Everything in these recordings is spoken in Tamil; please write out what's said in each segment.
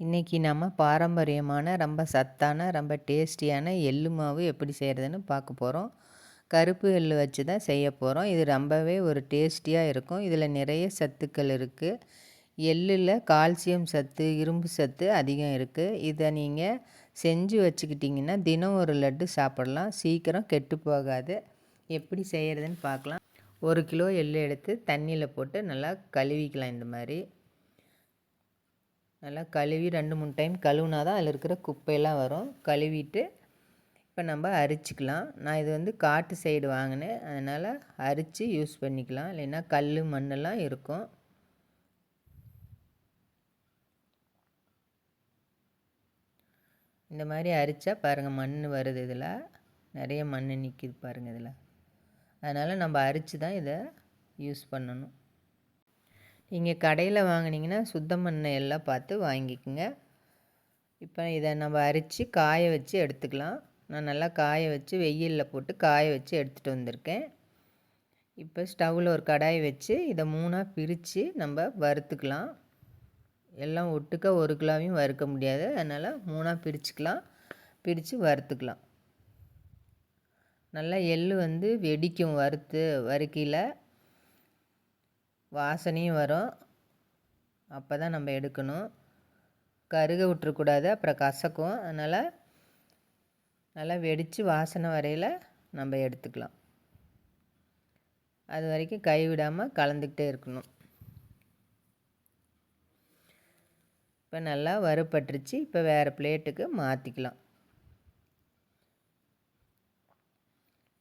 இன்றைக்கி நம்ம பாரம்பரியமான ரொம்ப சத்தான ரொம்ப டேஸ்டியான எள்ளு மாவு எப்படி செய்கிறதுன்னு பார்க்க போகிறோம் கருப்பு எள்ளு வச்சு தான் செய்ய போகிறோம் இது ரொம்பவே ஒரு டேஸ்டியாக இருக்கும். இதில் நிறைய சத்துக்கள் இருக்குது எள்ளில் கால்சியம் சத்து இரும்பு சத்து அதிகம் இருக்குது இதை நீங்கள் செஞ்சு வச்சுக்கிட்டிங்கன்னா தினம் ஒரு லட்டு சாப்பிடலாம். சீக்கிரம் கெட்டு போகாது. எப்படி செய்கிறதுன்னு பார்க்கலாம். ஒரு கிலோ எள்ளு எடுத்து தண்ணியில் போட்டு நல்லா கழுவிக்கலாம் இந்த மாதிரி. நல்லா கழுவி ரெண்டு மூணு டைம் கழுவுனா தான் அதில் இருக்கிற குப்பையெல்லாம் வரும். கழுவிட்டு இப்போ நம்ம அரிச்சிக்கலாம். நான் இது வந்து காட்டு சைடு வாங்கினேன். அதனால் அரித்து யூஸ் பண்ணிக்கலாம். இல்லைன்னா கல் மண்ணெல்லாம் இருக்கும். இந்த மாதிரி அரித்தா பாருங்கள் மண் வருது இதில். நிறைய மண் நிற்கிது பாருங்கள் இதில். அதனால் நம்ம அரித்து தான் இதை யூஸ் பண்ணணும். நீங்கள் கடையில் வாங்கினீங்கன்னா சுத்தம் பண்ண எல்லாம் பார்த்து வாங்கிக்கோங்க. இப்போ இதை நம்ம அரித்து காய வச்சு எடுத்துக்கலாம். நான் நல்லா காய வச்சு வெயிலில் போட்டு காய வச்சு எடுத்துகிட்டு வந்திருக்கேன். இப்போ ஸ்டவ்வில் ஒரு கடாயை வச்சு இதை மூணாக பிரித்து நம்ம வறுத்துக்கலாம். எல்லாம் ஒட்டுக்க ஒரு கிலோவையும் வறுக்க முடியாது. அதனால் மூணாக பிரிச்சுக்கலாம். பிரித்து வறுத்துக்கலாம். நல்லா எள் வந்து வெடிக்கும் வறுத்து வறுக்கையில். வாசனையும் வரும். அப்போ தான் நம்ம எடுக்கணும். கருக விட்டுறக்கூடாது. அப்புறம் கசக்கும். அதனால் நல்லா வெடித்து வாசனை வரையில் நம்ம எடுத்துக்கலாம். அது வரைக்கும் கை விடாமல் கலந்துக்கிட்டே இருக்கணும். இப்போ நல்லா வறுப்பட்டுருச்சு இப்போ வேறு பிளேட்டுக்கு மாற்றிக்கலாம்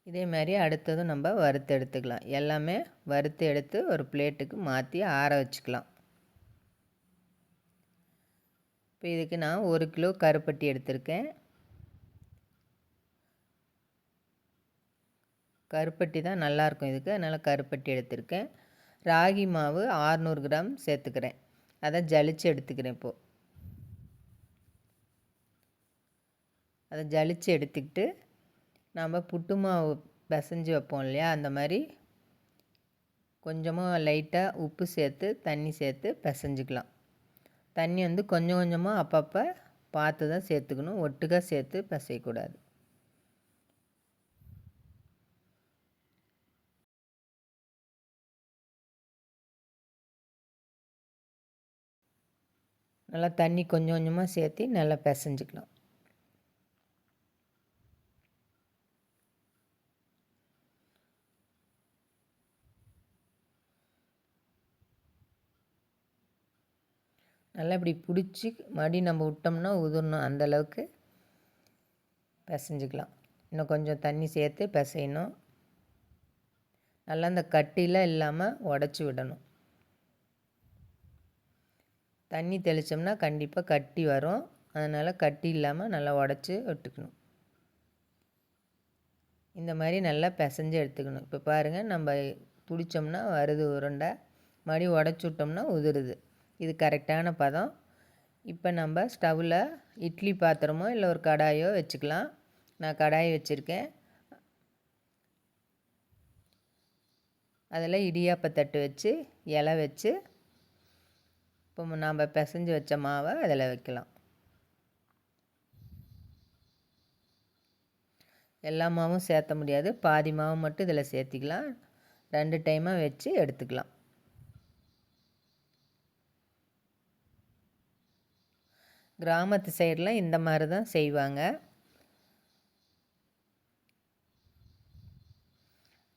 இதே மாதிரி அடுத்ததும் நம்ம வறுத்து எடுத்துக்கலாம். எல்லாமே வறுத்து எடுத்து ஒரு பிளேட்டுக்கு மாற்றி ஆற வச்சுக்கலாம். இப்போ இதுக்கு நான் ஒரு கிலோ கருப்பட்டி எடுத்திருக்கேன். கருப்பட்டி தான் நல்லாயிருக்கும் இதுக்கு. அதனால் கருப்பட்டி எடுத்திருக்கேன். ராகி மாவு ஆறுநூறு கிராம் சேர்த்துக்கிறேன். அதை ஜலிச்சு எடுத்துக்கிறேன் இப்போது அதை ஜலிச்சு எடுத்துக்கிட்டு நம்ம புட்டு மாவு பிசைஞ்சு வைப்போம் இல்லையா? அந்த மாதிரி கொஞ்சமாக லைட்டாக உப்பு சேர்த்து தண்ணி சேர்த்து பிசைஞ்சிக்கலாம். தண்ணி வந்து கொஞ்சம் கொஞ்சமாக அப்பப்போ பார்த்து தான் சேர்த்துக்கணும். ஒட்டுக்காக சேர்த்து பிசையக்கூடாது. நல்லா தண்ணி கொஞ்சம் கொஞ்சமாக சேர்த்து நல்லா பிசைஞ்சிக்கலாம். நல்லா இப்படி பிடிச்சி மடி நம்ம விட்டோம்னா உதிரணும் அந்தளவுக்கு பிசைஞ்சிக்கலாம். இன்னும் கொஞ்சம் தண்ணி சேர்த்து பிசையணும். நல்லா அந்த கட்டிலாம் இல்லாமல் உடச்சி விடணும். தண்ணி தெளித்தோம்னா கண்டிப்பாக கட்டி வரும். அதனால் கட்டி இல்லாமல் நல்லா உடச்சி விட்டுக்கணும். இந்த மாதிரி நல்லா பிசைஞ்சு எடுத்துக்கணும். இப்போ பாருங்கள் நம்ம பிடிச்சோம்னா வருது உருண்டை மறுபடி உடச்சி விட்டோம்னா உதிருது. இது கரெக்டான பதம். இப்போ நம்ம ஸ்டவ்வில் இட்லி பாத்திரமோ இல்லை ஒரு கடாயோ வச்சுக்கலாம். நான் கடாய் வச்சுருக்கேன். அதில் இடியாப்பத்தட்டு வச்சு இலை வச்சு இப்போ நாம் பிசைஞ்சு வச்ச மாவை அதில் வைக்கலாம். எல்லா மாவும் சேர்த்த முடியாது. பாதி மாவு மட்டும் இதில் சேர்த்திக்கலாம். ரெண்டு டைமாக வச்சு எடுத்துக்கலாம். கிராமத்து சைடெலாம் இந்த மாதிரி தான் செய்வாங்க.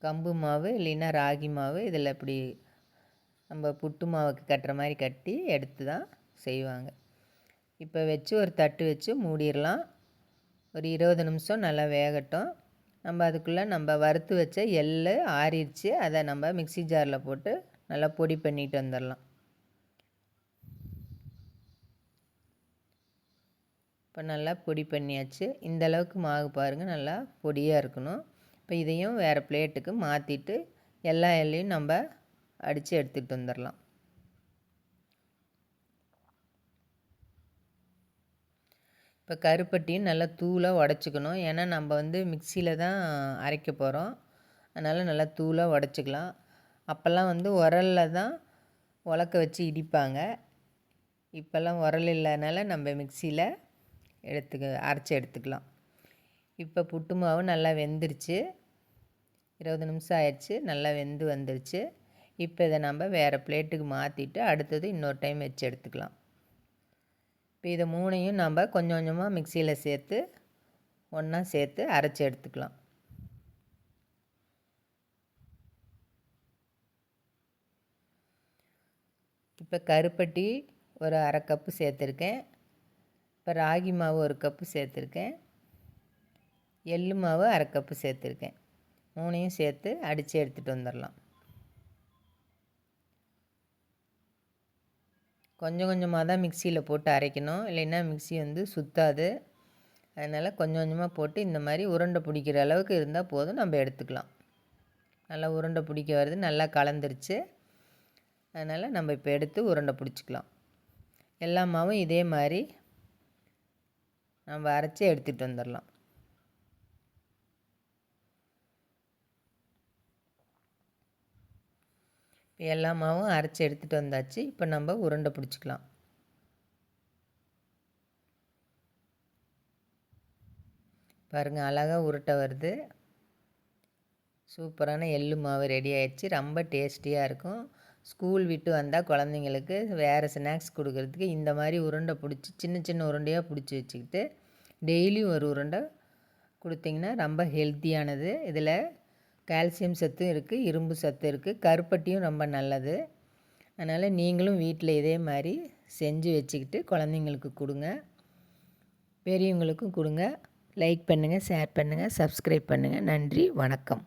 கம்பு மாவு இல்லைன்னா ராகி மாவு இதில் இப்படி நம்ம புட்டு மாவுக்கு கட்டுற மாதிரி கட்டி எடுத்து தான் செய்வாங்க. இப்போ வச்சு ஒரு தட்டு வச்சு மூடிடலாம். ஒரு இருபது நிமிஷம் நல்லா வேகட்டும். நம்ம அதுக்குள்ளே நம்ம வறுத்து வச்ச எள் ஆறிடுச்சு. அதை நம்ம மிக்சி ஜாரில் போட்டு நல்லா பொடி பண்ணிட்டு வந்துடலாம். இப்போ நல்லா பொடி பண்ணியாச்சு. இந்த அளவுக்கு மாவு பாருங்கள் நல்லா பொடியாக இருக்கணும். இப்போ இதையும் வேறு பிளேட்டுக்கு மாற்றிட்டு எல்லா எல்லையும் நம்ம அடித்து எடுத்துகிட்டு வந்துடலாம் இப்போ கருப்பட்டியும் நல்லா தூளாக உடச்சிக்கணும். ஏன்னா நம்ம வந்து மிக்சியில் தான் அரைக்க போகிறோம் அதனால் நல்லா தூளாக உடச்சிக்கலாம். அப்போல்லாம் வந்து உரலில் தான் உலக்க வச்சு இடிப்பாங்க. இப்போல்லாம் உரல் இல்லைனால நம்ம மிக்சியில் எடுத்துக்க அரைச்சி எடுத்துக்கலாம். இப்போ புட்டு மாவு நல்லா வெந்துருச்சு. இருபது நிமிஷம் ஆயிடுச்சு நல்லா வெந்து வந்துருச்சு. இப்போ இதை நம்ம வேறு பிளேட்டுக்கு மாற்றிட்டு அடுத்தது இன்னொரு டைம் வச்சு எடுத்துக்கலாம். இப்போ இதை மூணையும் நம்ம கொஞ்சம் கொஞ்சமாக மிக்சியில் சேர்த்து ஒன்றா சேர்த்து அரைச்சி எடுத்துக்கலாம். இப்போ கருப்பட்டி ஒரு அரை கப்பு சேர்த்துருக்கேன். இப்போ ராகி மாவு ஒரு கப்பு சேர்த்துருக்கேன். எள்ளு மாவு அரை கப்பு சேர்த்துருக்கேன். மூணையும் சேர்த்து அடித்து எடுத்துகிட்டு வந்துடலாம். கொஞ்சம் கொஞ்சமாக தான் மிக்சியில் போட்டு அரைக்கணும். இல்லைன்னா மிக்சி வந்து சுத்தாது. அதனால் கொஞ்சம் கொஞ்சமாக போட்டு இந்த மாதிரி உருண்டை பிடிக்கிற அளவுக்கு இருந்தால் போதும். நம்ம எடுத்துக்கலாம். நல்லா உருண்டை பிடிக்க வருது. நல்லா கலந்துருச்சு. அதனால் நம்ம இப்போ எடுத்து உருண்டை பிடிச்சிக்கலாம். எல்லா மாவும் இதே மாதிரி நம்ம அரைச்சி எடுத்துகிட்டு வந்துடலாம் இப்போ எல்லா மாவும் அரைச்சி எடுத்துகிட்டு வந்தாச்சு. இப்போ நம்ம உருண்டை பிடிச்சிக்கலாம். பாருங்கள் அழகாக உருட்டை வருது. சூப்பரான எள்ளு மாவு ரெடி ஆயிடுச்சு. ரொம்ப டேஸ்டியாக இருக்கும். ஸ்கூல் விட்டு வந்தால் குழந்தைங்களுக்கு வேறு ஸ்நாக்ஸ் கொடுக்குறதுக்கு இந்த மாதிரி உருண்டை பிடிச்சி சின்ன சின்ன உருண்டையாக பிடிச்சி வச்சுக்கிட்டு டெய்லியும் ஒரு உருண்டை கொடுத்திங்கன்னா ரொம்ப ஹெல்த்தியானது. இதில் கால்சியம் சத்தும் இருக்குது இரும்பு சத்து இருக்குது கருப்பட்டியும் ரொம்ப நல்லது. அதனால் நீங்களும் வீட்டில் இதே மாதிரி செஞ்சு வச்சுக்கிட்டு குழந்தைங்களுக்கு கொடுங்க. பெரியவங்களுக்கும் கொடுங்க. லைக் பண்ணுங்கள் ஷேர் பண்ணுங்கள் சப்ஸ்கிரைப் பண்ணுங்கள் நன்றி வணக்கம்.